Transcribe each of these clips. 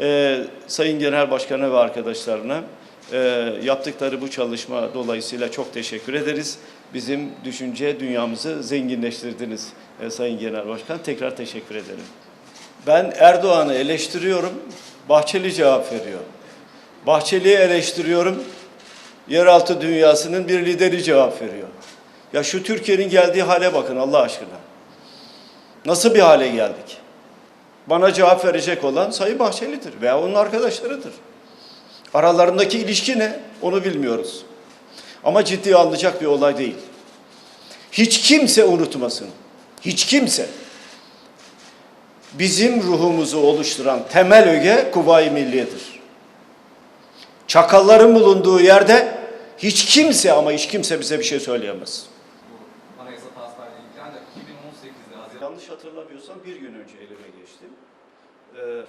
e, Sayın Genel Başkan'a ve arkadaşlarına e, yaptıkları bu çalışma dolayısıyla çok teşekkür ederiz. Bizim düşünce dünyamızı zenginleştirdiniz e, Sayın Genel Başkan. Tekrar teşekkür ederim. Ben Erdoğan'ı eleştiriyorum, Bahçeli cevap veriyor. Bahçeli'yi eleştiriyorum, yeraltı dünyasının bir lideri cevap veriyor. Ya şu Türkiye'nin geldiği hale bakın Allah aşkına. Nasıl bir hale geldik? Bana cevap verecek olan Sayın Bahçeli'dir veya onun arkadaşlarıdır. Aralarındaki ilişki ne? Onu bilmiyoruz. Ama ciddiye alınacak bir olay değil. Hiç kimse unutmasın. Hiç kimse. Bizim ruhumuzu oluşturan temel öge Kuvayi Milliye'dir. Çakalların bulunduğu yerde hiç kimse ama hiç kimse bize bir şey söyleyemez. Anayasa taslağıyla ilgili ancak 2018'de Haziran Yanlış hatırlamıyorsam bir gün önce elime geçti. Ee,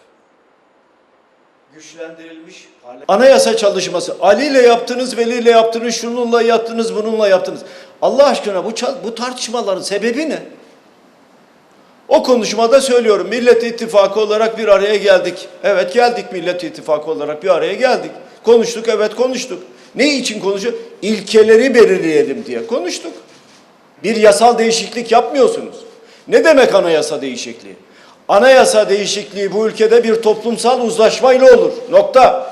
güçlendirilmiş anayasa çalışması. Ali ile yaptınız, Veli ile yaptınız, şununla yaptınız, bununla yaptınız. Allah aşkına bu bu tartışmaların sebebi ne? O konuşmada söylüyorum. Millet İttifakı olarak bir araya geldik. Evet geldik Millet İttifakı olarak bir araya geldik. Konuştuk, evet konuştuk. Ne için konuşuyor? İlkeleri belirleyelim diye konuştuk. Bir yasal değişiklik yapmıyorsunuz. Ne demek anayasa değişikliği? Anayasa değişikliği bu ülkede bir toplumsal uzlaşmayla olur. Nokta.